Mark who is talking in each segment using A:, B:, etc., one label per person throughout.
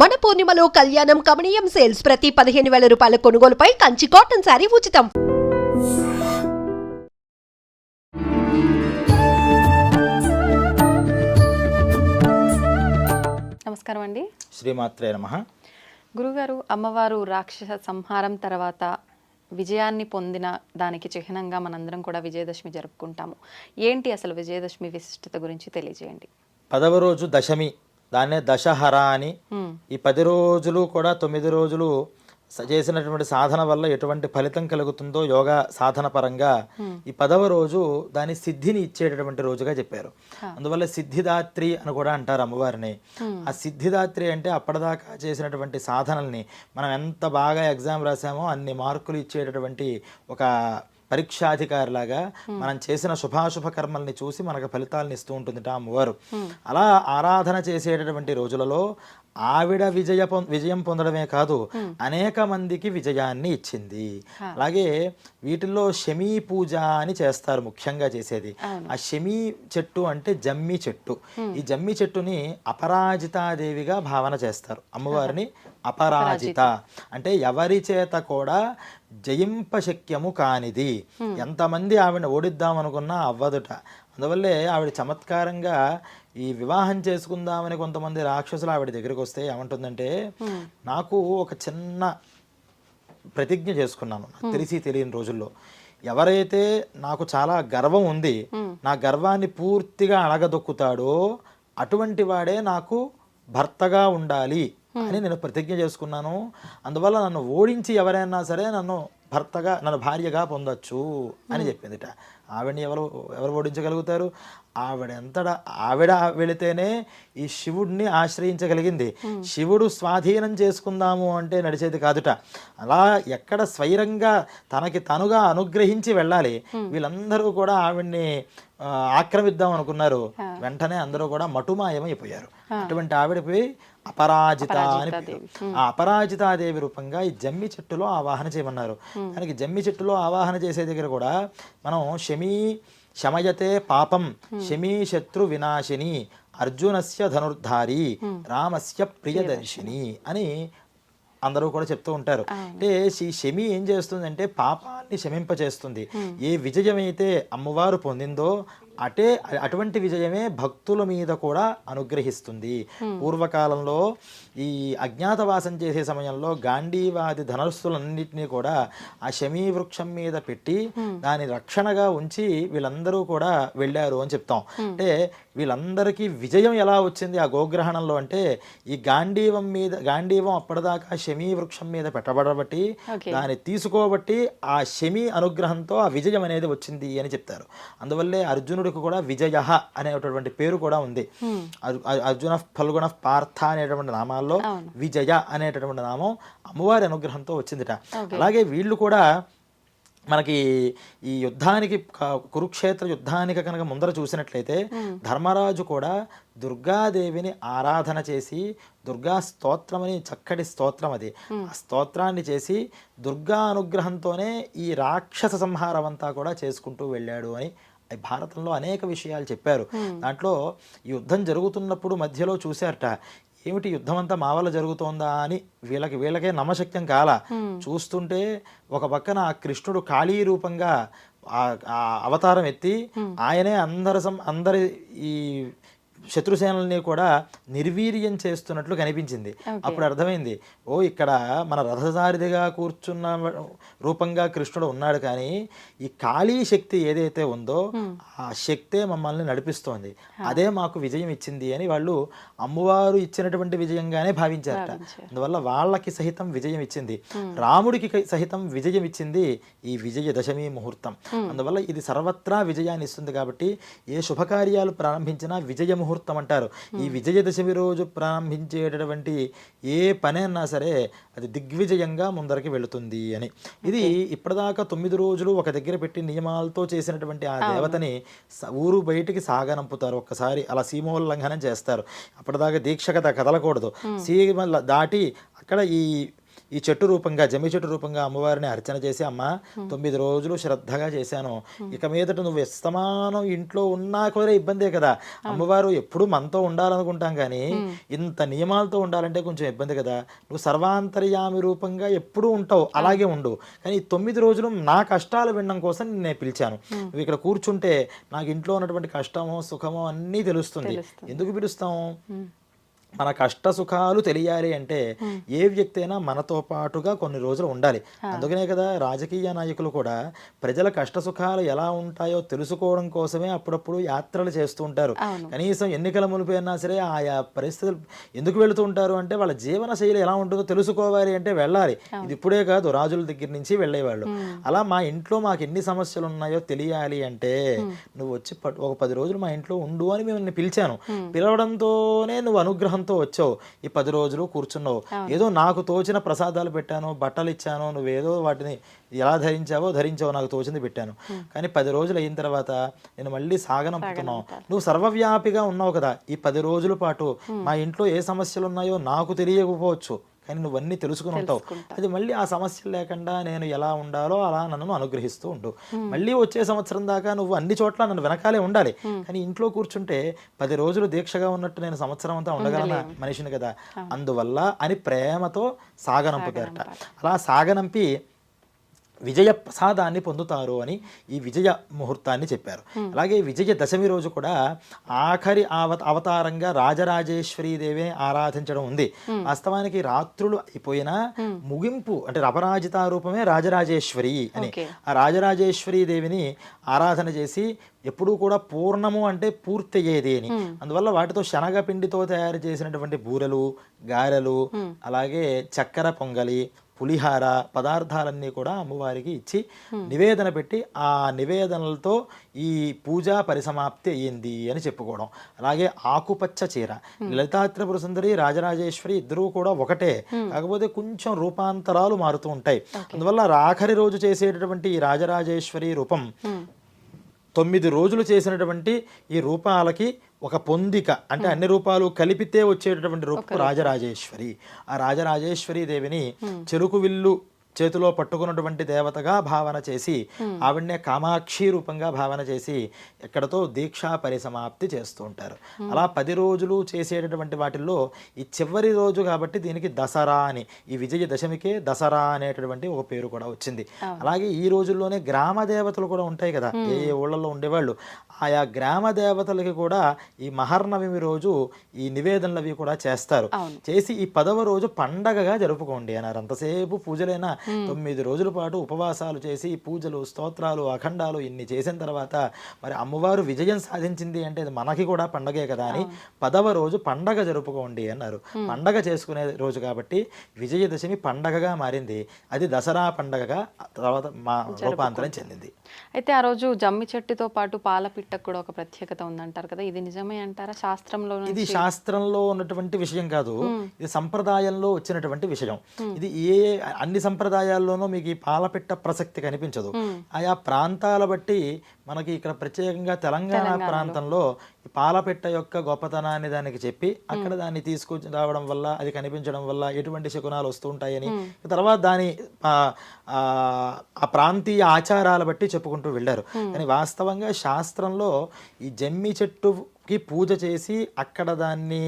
A: మన పూర్ణిమలో కళ్యాణం కమనీయం సేల్స్ ప్రతి పదిహేను వేల రూపాయల కొనుగోలుపై కంచి కాటన్ శారీ ఉచితం.
B: నమస్కారం అండి.
C: శ్రీమాత్రే నమ.
B: గురుగారు అమ్మవారు రాక్షస సంహారం తర్వాత విజయాన్ని పొందిన దానికి చిహ్నంగా మనందరం కూడా విజయదశమి జరుపుకుంటాము. ఏంటి అసలు విజయదశమి విశిష్టత గురించి తెలియజేయండి.
C: పదవ రోజు దశమి దాన్నే దశహర అని. ఈ పది రోజులు కూడా తొమ్మిది రోజులు చేసినటువంటి సాధన వల్ల ఎటువంటి ఫలితం కలుగుతుందో యోగా సాధన పరంగా ఈ పదవ రోజు దాని సిద్ధిని ఇచ్చేటటువంటి రోజుగా చెప్పారు. అందువల్ల సిద్ధిదాత్రి అని కూడా అంటారు అమ్మవారిని. ఆ సిద్ధిదాత్రి అంటే అప్పటిదాకా చేసినటువంటి సాధనల్ని మనం ఎంత బాగా ఎగ్జామ్ రాసామో అన్ని మార్కులు ఇచ్చేటటువంటి ఒక పరీక్షాధికారిలాగా మనం చేసిన శుభాశుభ కర్మల్ని చూసి మనకు ఫలితాలను ఇస్తూ ఉంటుంది ఆ అమ్మవారు అలా ఆరాధన చేసేటటువంటి రోజులలో ఆవిడ విజయ విజయం పొందడమే కాదు అనేక మందికి విజయాన్ని ఇచ్చింది. అలాగే వీటిల్లో శమీ పూజ అని చేస్తారు ముఖ్యంగా చేసేది. ఆ శమీ చెట్టు అంటే జమ్మి చెట్టు. ఈ జమ్మి చెట్టుని అపరాజితాదేవిగా భావన చేస్తారు. అమ్మవారిని అపరాజిత. అంటే ఎవరి చేత కూడా జయింపశక్యము కానిది. ఎంతమంది ఆవిడ ఓడిద్దాం అనుకున్నా అవ్వదుట. అందువల్లే ఆవిడ చమత్కారంగా ఈ వివాహం చేసుకుందామని కొంతమంది రాక్షసులు ఆవిడ దగ్గరికి వస్తే ఏమంటుందంటే నాకు ఒక చిన్న ప్రతిజ్ఞ చేసుకున్నాను. తెలిసి తెలియని రోజుల్లో. ఎవరైతే నాకు చాలా గర్వం ఉంది నా గర్వాన్ని పూర్తిగా అణగదొక్కుతాడో అటువంటి వాడే నాకు భర్తగా ఉండాలి. అని నేను ప్రతిజ్ఞ చేసుకున్నాను. అందువల్ల నన్ను ఓడించి ఎవరైనా సరే నన్ను భర్తగా నన్ను భార్యగా పొందొచ్చు అని చెప్పిందిట. ఆవిడని ఎవరు ఎవరు ఓడించగలుగుతారు? ఆవిడ ఎంతటా ఆవిడ వెళితేనే ఈ శివుడిని ఆశ్రయించగలిగింది. శివుడు స్వాధీనం చేసుకుందాము అంటే నడిచేది కాదుట. అలా ఎక్కడ స్వైరంగా తనకి తనుగా అనుగ్రహించి వెళ్ళాలి. వీళ్ళందరూ కూడా ఆవిడ్ని ఆక్రమిద్దాం అనుకున్నారు. వెంటనే అందరూ కూడా మటుమాయమైపోయారు. అటువంటి ఆవిడపై అపరాజిత అని. ఆ అపరాజితాదేవి రూపంగా ఈ జమ్మి చెట్టులో ఆవాహన చేయమన్నారు. దానికి జమ్మి చెట్టులో ఆవాహన చేసే దగ్గర కూడా మనం శమీ శమయతే పాపం శమీ శత్రు వినాశిని అర్జునస్య ధనుర్ధారి రామస్య ప్రియదర్శిని. అని అందరూ కూడా చెప్తూ ఉంటారు. అంటే ఈ శమి ఏం చేస్తుందంటే పాపాన్ని శమింపచేస్తుంది ఏ విజయం అయితే అమ్మవారు పొందిందో అటే అటువంటి విజయమే భక్తుల మీద కూడా అనుగ్రహిస్తుంది. పూర్వకాలంలో ఈ అజ్ఞాతవాసం చేసే సమయంలో గాంధీవాది ధనస్సులన్నింటినీ కూడా ఆ శమీ వృక్షం మీద పెట్టి దాని రక్షణగా ఉంచి వీళ్ళందరూ కూడా వెళ్ళారు అని చెప్తాం. అంటే వీళ్ళందరికీ విజయం ఎలా వచ్చింది ఆ గోగ్రహణంలో అంటే ఈ గాంధీవం మీద గాంధీవం అప్పటిదాకా శమీ వృక్షం మీద పెట్టబడబట్టి. దాన్ని తీసుకోబట్టి ఆ శమి అనుగ్రహంతో ఆ విజయం అనేది వచ్చింది అని చెప్తారు. అందువల్లే అర్జునుడికి కూడా విజయ అనేటటువంటి పేరు కూడా ఉంది. అర్- అర్- అర్జున ఫల్గుణ పార్థ అనేటటువంటి నామాల్లో విజయ అనేటటువంటి నామం అమ్మవారి అనుగ్రహంతో వచ్చిందిట. అలాగే వీళ్ళు కూడా మనకి ఈ యుద్ధానికి కురుక్షేత్ర యుద్ధానికి కనుక ముందర చూసినట్లయితే ధర్మరాజు కూడా దుర్గాదేవిని ఆరాధన చేసి దుర్గా స్తోత్రం అని చక్కటి స్తోత్రం అది. ఆ స్తోత్రాన్ని చేసి దుర్గా అనుగ్రహంతోనే ఈ రాక్షస సంహారం అంతా కూడా చేసుకుంటూ వెళ్ళాడు అని భారతంలో అనేక విషయాలు చెప్పారు. దాంట్లో యుద్ధం జరుగుతున్నప్పుడు మధ్యలో చూశారట ఏమిటి యుద్ధం అంతా మా వల్ల జరుగుతోందా? అని వీళ్ళకి వీళ్ళకే నమ్మశక్యం కాల. చూస్తుంటే ఒక పక్కన ఆ కృష్ణుడు కాళీ రూపంగా అవతారం ఎత్తి ఆయనే అందరి సం- అందరి ఈ శత్రుసేనల్ని కూడా నిర్వీర్యం చేస్తున్నట్లు కనిపించింది. అప్పుడు అర్థమైంది ఓ ఇక్కడ మన రథసారిధిగా కూర్చున్న రూపంగా కృష్ణుడు ఉన్నాడు కానీ ఈ కాళీ శక్తి ఏదైతే ఉందో ఆ శక్తే మమ్మల్ని నడిపిస్తోంది. అదే మాకు విజయం ఇచ్చింది అని వాళ్ళు అమ్మవారు ఇచ్చినటువంటి విజయంగానే భావించారట. అందువల్ల వాళ్ళకి సహితం విజయం ఇచ్చింది. రాముడికి సహితం విజయం ఇచ్చింది ఈ విజయ దశమి ముహూర్తం. అందువల్ల ఇది సర్వత్రా విజయాన్ని ఇస్తుంది కాబట్టి ఏ శుభకార్యాలు ప్రారంభించినా విజయ ముహూర్తం అంటారు. ఈ విజయదశమి రోజు ప్రారంభించేటటువంటి ఏ పని అన్నా సరే అది దిగ్విజయంగా ముందరికి వెళుతుంది అని. ఇది ఇప్పటిదాకా తొమ్మిది రోజులు ఒక దగ్గర పెట్టి నియమాలతో చేసినటువంటి ఆ దేవతని ఊరు బయటికి సాగనంపుతారు. ఒక్కసారి అలా సీమోల్లంఘనం చేస్తారు. అప్పటిదాకా దీక్ష కథ కదలకూడదు. సీమ ల- దాటి అక్కడ ఈ ఈ చెట్టు రూపంగా జమ్మి చెట్టు రూపంగా అమ్మవారిని అర్చన చేసి అమ్మ తొమ్మిది రోజులు శ్రద్ధగా చేశాను. ఇక మీదట నువ్వు ఇస్తమానం ఇంట్లో ఉన్నా కూడా ఇబ్బందే కదా. అమ్మవారు ఎప్పుడు మనతో ఉండాలనుకుంటాం కానీ ఇంత నియమాలతో ఉండాలంటే కొంచెం ఇబ్బంది కదా. నువ్వు సర్వాంతర్యామి రూపంగా ఎప్పుడూ ఉంటావు అలాగే ఉండు. కానీ తొమ్మిది రోజులు నా కష్టాలు వినడం కోసం నేను పిలిచాను. నువ్వు ఇక్కడ కూర్చుంటే నాకు ఇంట్లో ఉన్నటువంటి కష్టమో సుఖమో అన్నీ తెలుస్తుంది. ఎందుకు పిలుస్తాం? మన కష్ట సుఖాలు తెలియాలి అంటే ఏ వ్యక్తి అయినా మనతో పాటుగా కొన్ని రోజులు ఉండాలి. అందుకనే కదా రాజకీయ నాయకులు కూడా ప్రజల కష్ట సుఖాలు ఎలా ఉంటాయో తెలుసుకోవడం కోసమే అప్పుడప్పుడు యాత్రలు చేస్తూ ఉంటారు. కనీసం ఎన్నికల మునిపోయినా సరే ఆయా పరిస్థితులు ఎందుకు వెళుతూ ఉంటారు అంటే వాళ్ళ జీవన శైలి ఎలా ఉంటుందో తెలుసుకోవాలి అంటే వెళ్ళాలి. ఇది ఇప్పుడే కాదు రాజుల దగ్గర నుంచి వెళ్ళేవాళ్ళు. అలా మా ఇంట్లో మాకు ఎన్ని సమస్యలు ఉన్నాయో తెలియాలి అంటే నువ్వు వచ్చి ఒక పది రోజులు మా ఇంట్లో ఉండు అని మేము పిలిచాను. పిలవడంతోనే నువ్వు అనుగ్రహంతో వచ్చావు. ఈ పది రోజులు కూర్చున్నావు. ఏదో నాకు తోచిన ప్రసాదాలు పెట్టాను బట్టలు ఇచ్చాను నువ్వేదో వాటిని ఎలా ధరించావో ధరించావో నాకు తోచింది పెట్టాను. కానీ పది రోజులు అయిన తర్వాత నేను మళ్ళీ సాగనంపుతున్నావు. నువ్వు సర్వవ్యాపిగా ఉన్నావు కదా. ఈ పది రోజుల పాటు మా ఇంట్లో ఏ సమస్యలు ఉన్నాయో నాకు తెలియకపోవచ్చు. కానీ నువ్వన్నీ తెలుసుకుని ఉంటావు. అది మళ్ళీ ఆ సమస్యలు లేకుండా నేను ఎలా ఉండాలో అలా నన్ను అనుగ్రహిస్తూ ఉండు. మళ్ళీ వచ్చే సంవత్సరం దాకా నువ్వు అన్ని చోట్ల నన్ను వెనకాలే ఉండాలి. కానీ ఇంట్లో కూర్చుంటే పది రోజులు దీక్షగా ఉన్నట్టు నేను సంవత్సరం అంతా ఉండగలన మనిషిని కదా? అందువల్ల అని ప్రేమతో సాగనంపుతారట. అలా సాగనంపి విజయ ప్రసాదాన్ని పొందుతారు అని ఈ విజయ ముహూర్తాన్ని చెప్పారు. అలాగే విజయ దశమి రోజు కూడా ఆఖరి అవత అవతారంగా రాజరాజేశ్వరి దేవి ఆరాధించడం ఉంది. వాస్తవానికి రాత్రులు అయిపోయినా ముగింపు అంటే అపరాజిత రూపమే రాజరాజేశ్వరి అని. ఆ రాజరాజేశ్వరి దేవిని ఆరాధన చేసి ఎప్పుడూ కూడా పూర్ణము అంటే పూర్తయ్యేది అని. అందువల్ల వాటితో శనగపిండితో తయారు చేసినటువంటి బూరెలు గారెలు అలాగే చక్కెర పొంగలి పులిహార పదార్థాలన్నీ కూడా అమ్మవారికి ఇచ్చి నివేదన పెట్టి ఆ నివేదనలతో ఈ పూజా పరిసమాప్తి అయ్యింది అని చెప్పుకోవడం. అలాగే ఆకుపచ్చ చీర. లలితా త్రిపుర సుందరి రాజరాజేశ్వరి ఇద్దరూ కూడా ఒకటే. కాకపోతే కొంచెం రూపాంతరాలు మారుతూ ఉంటాయి. అందువల్ల ఆఖరి రోజు చేసేటటువంటి ఈ రాజరాజేశ్వరి రూపం తొమ్మిది రోజులు చేసినటువంటి ఈ రూపాలకి ఒక పొందిక అంటే అన్ని రూపాలు కలిపితే వచ్చేటటువంటి రూపం రాజరాజేశ్వరి. ఆ రాజరాజేశ్వరి దేవిని చెరుకు విల్లు చేతిలో పట్టుకున్నటువంటి దేవతగా భావన చేసి ఆవిడనే కామాక్షి రూపంగా భావన చేసి ఎక్కడతో దీక్షా పరిసమాప్తి చేస్తూ ఉంటారు. అలా పది రోజులు చేసేటటువంటి వాటిల్లో ఈ చివరి రోజు కాబట్టి దీనికి దసరా అని ఈ విజయ దశమికే దసరా అనేటటువంటి ఒక పేరు కూడా వచ్చింది. అలాగే ఈ రోజుల్లోనే గ్రామ దేవతలు కూడా ఉంటాయి కదా ఏ ఏ ఊళ్ళల్లో ఉండేవాళ్ళు. ఆయా గ్రామ దేవతలకి కూడా ఈ మహర్నవమి రోజు ఈ నివేదనలు అవి కూడా చేస్తారు. చేసి ఈ పదవ రోజు పండగగా జరుపుకోండి అన్నారు. అంతసేపు పూజలైనా తొమ్మిది రోజుల పాటు ఉపవాసాలు చేసి పూజలు స్తోత్రాలు అఖండాలు ఇన్ని చేసిన తర్వాత మరి అమ్మవారు విజయం సాధించింది అంటే మనకి కూడా పండగే కదా అని పదవ రోజు పండగ జరుపుకోండి అన్నారు. పండగ చేసుకునే రోజు కాబట్టి విజయదశమి పండగగా మారింది. అది దసరా పండగగా తర్వాత మా రూపాంతరం చెందింది.
B: అయితే ఆ రోజు జమ్మి చెట్టుతో పాటు పాల పిట్టకు కూడా ఒక ప్రత్యేకత ఉందంటారు కదా. ఇది నిజమే అంటారా? శాస్త్రంలో
C: ఇది శాస్త్రంలో ఉన్నటువంటి విషయం కాదు. ఇది సంప్రదాయంలో వచ్చినటువంటి విషయం. ఇది ఏ అన్ని సంప్రదాయాల్లోనూ మీకు ఈ పాలపిట్ట ప్రసక్తి కనిపించదు. ఆయా ప్రాంతాల బట్టి మనకి ఇక్కడ ప్రత్యేకంగా తెలంగాణ ప్రాంతంలో ఈ పాలపిట్ట యొక్క గొప్పతనాన్ని దానికి చెప్పి అక్కడ దాన్ని తీసుకొచ్చి రావడం వల్ల అది కనిపించడం వల్ల ఎటువంటి శకునాలు వస్తూ ఉంటాయని తర్వాత దాని ఆ, ప్రాంతీయ ఆచారాల బట్టి చెప్పుకుంటూ వెళ్ళారు. కానీ వాస్తవంగా శాస్త్రంలో ఈ జమ్మి చెట్టుకి పూజ చేసి అక్కడ దాన్ని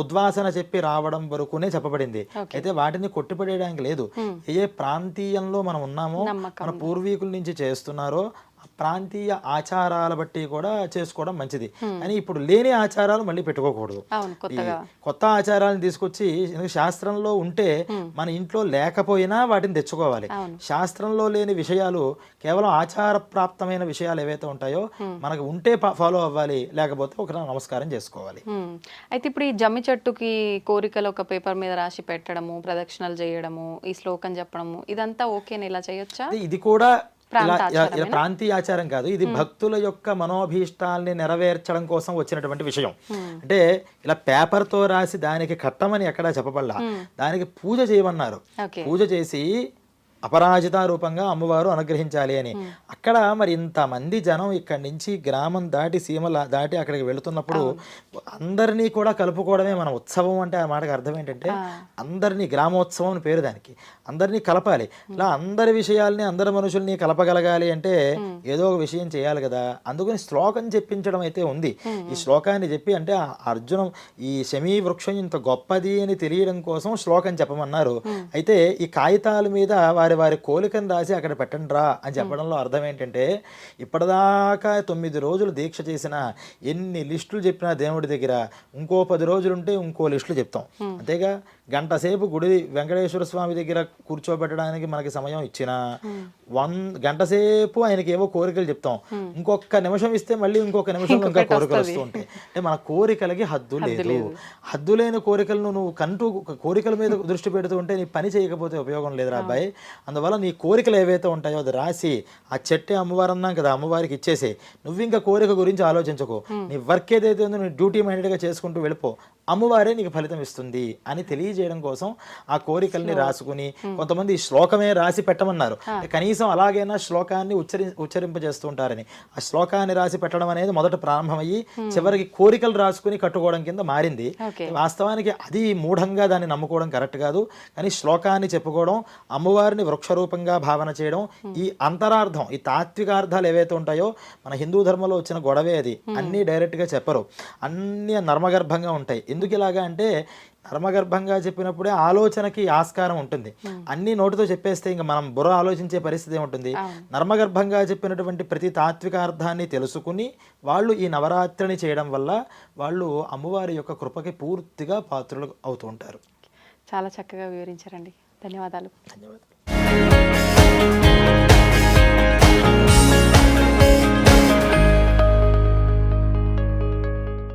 C: ఉద్వాసన చెప్పి రావడం వరకునే చెప్పబడింది. అయితే వాటిని కొట్టిపడేయడానికి లేదు. ఏ ప్రాంతీయంలో మనం ఉన్నామో మన పూర్వీకుల నుంచి చేస్తున్నారో ప్రాంతీయ ఆచారాల బట్టి కూడా చేసుకోవడం మంచిది. కానీ ఇప్పుడు లేని ఆచారాలు మళ్ళీ పెట్టుకోకూడదు. కొత్త ఆచారాలను తీసుకొచ్చి శాస్త్రంలో ఉంటే మన ఇంట్లో లేకపోయినా వాటిని తెచ్చుకోవాలి. శాస్త్రంలో లేని విషయాలు కేవలం ఆచార ప్రాప్తమైన విషయాలు ఏవైతే ఉంటాయో మనకు ఉంటే ఫాలో అవ్వాలి లేకపోతే ఒక నమస్కారం చేసుకోవాలి.
B: అయితే ఇప్పుడు ఈ జమ్మి చెట్టుకి కోరికలు ఒక పేపర్ మీద రాసి పెట్టడము ప్రదక్షిణలు చేయడము ఈ శ్లోకం చెప్పడము ఇదంతా ఓకేనా? ఇలా చేయొచ్చా?
C: ఇది కూడా ఇలా
B: ప్రాంత
C: ఇలా- ఇలా ప్రాంతీయ ఆచారం కాదు. ఇది భక్తుల యొక్క మనోభీష్టాల్ని నెరవేర్చడం కోసం వచ్చినటువంటి విషయం. అంటే ఇలా పేపర్తో రాసి దానికి కట్టమని ఎక్కడా చెప్పబడలా. దానికి పూజ చేయమన్నారు. పూజ చేసి అపరాజిత రూపంగా అమ్మవారు అనుగ్రహించాలి అని. అక్కడ మరి ఇంతమంది జనం ఇక్కడి నుంచి గ్రామం దాటి సీమల దాటి అక్కడికి వెళుతున్నప్పుడు అందరినీ కూడా కలుపుకోవడమే మన ఉత్సవం అంటే ఆ మాటకి అర్థం ఏంటంటే అందరినీ గ్రామోత్సవం అని పేరు దానికి. అందరినీ కలపాలి. ఇలా అందరి విషయాల్ని అందరి మనుషుల్ని కలపగలగాలి అంటే ఏదో ఒక విషయం చేయాలి కదా. అందుకని శ్లోకం చెప్పించడం అయితే ఉంది. ఈ శ్లోకాన్ని చెప్పి అంటే అర్జునం ఈ శమీ వృక్షం ఇంత గొప్పది అని తెలియడం కోసం శ్లోకం చెప్పమన్నారు. అయితే ఈ కాగితాల మీద వారి వారి కోలికను రాసి అక్కడ పెట్టండి రా అని చెప్పడంలో అర్థం ఏంటంటే ఇప్పటిదాకా తొమ్మిది రోజులు దీక్ష చేసిన ఎన్ని లిస్టులు చెప్పినా దేవుడి దగ్గర ఇంకో పది రోజులు ఉంటే ఇంకో లిస్టులు చెప్తాం. అంతేగా గంట సేపు గుడి వెంకటేశ్వర స్వామి దగ్గర కూర్చోబెట్టడానికి మనకి సమయం ఇచ్చిన వన్ గంట సేపు ఆయనకి ఏవో కోరికలు చెప్తాం. ఇంకొక నిమిషం ఇస్తే మళ్ళీ ఇంకొక నిమిషంలో ఇంకా కోరికలు వస్తూ ఉంటాయి. అంటే మన కోరికలకి హద్దు లేదు. హద్దు లేని కోరికలను నువ్వు కంటూ కోరికల మీద దృష్టి పెడుతూ ఉంటే నీ పని చేయకపోతే ఉపయోగం లేదురా అబ్బాయి. అందువల్ల నీ కోరికలు ఏవైతే ఉంటాయో అది రాసి ఆ చెట్టే అమ్మవారు అన్నాం కదా అమ్మవారికి ఇచ్చేసి నువ్వు ఇంకా కోరిక గురించి ఆలోచించకు. నీ వర్క్ ఏదైతే ఉందో నీ డ్యూటీ మైండెడ్గా చేసుకుంటూ వెళ్ళిపో. అమ్మవారే నీకు ఫలితం ఇస్తుంది అని తెలియజేయడం కోసం ఆ కోరికల్ని రాసుకుని కొంతమంది శ్లోకమే రాసి పెట్టమన్నారు. కనీసం అలాగైనా శ్లోకాన్ని ఉచ్చరి ఉచ్చరింపజేస్తూ ఉంటారని ఆ శ్లోకాన్ని రాసి పెట్టడం అనేది మొదట ప్రారంభమయ్యి చివరికి కోరికలు రాసుకుని కట్టుకోవడం కింద మారింది. వాస్తవానికి అది మూఢంగా దాన్ని నమ్ముకోవడం కరెక్ట్ కాదు. కానీ శ్లోకాన్ని చెప్పుకోవడం అమ్మవారిని వృక్షరూపంగా భావన చేయడం ఈ అంతరార్థం ఈ తాత్వికార్థాలు ఏవైతే ఉంటాయో మన హిందూ ధర్మంలో వచ్చిన గొడవే అది. అన్నీ డైరెక్ట్గా చెప్పరు. అన్నీ నర్మగర్భంగా ఉంటాయి. ఎందుకు ఇలాగా అంటే నర్మగర్భంగా చెప్పినప్పుడే ఆలోచనకి ఆస్కారం ఉంటుంది. అన్ని నోటితో చెప్పేస్తే ఇంకా మనం బుర్ర ఆలోచించే పరిస్థితి ఉంటుంది నర్మగర్భంగా చెప్పినటువంటి ప్రతి తాత్వికార్థాన్ని తెలుసుకుని వాళ్ళు ఈ నవరాత్రిని చేయడం వల్ల వాళ్ళు అమ్మవారి యొక్క కృపకి పూర్తిగా పాత్రలు అవుతూ ఉంటారు.
B: చాలా చక్కగా వివరించారండి. ధన్యవాదాలు.
C: ధన్యవాదాలు. Bye.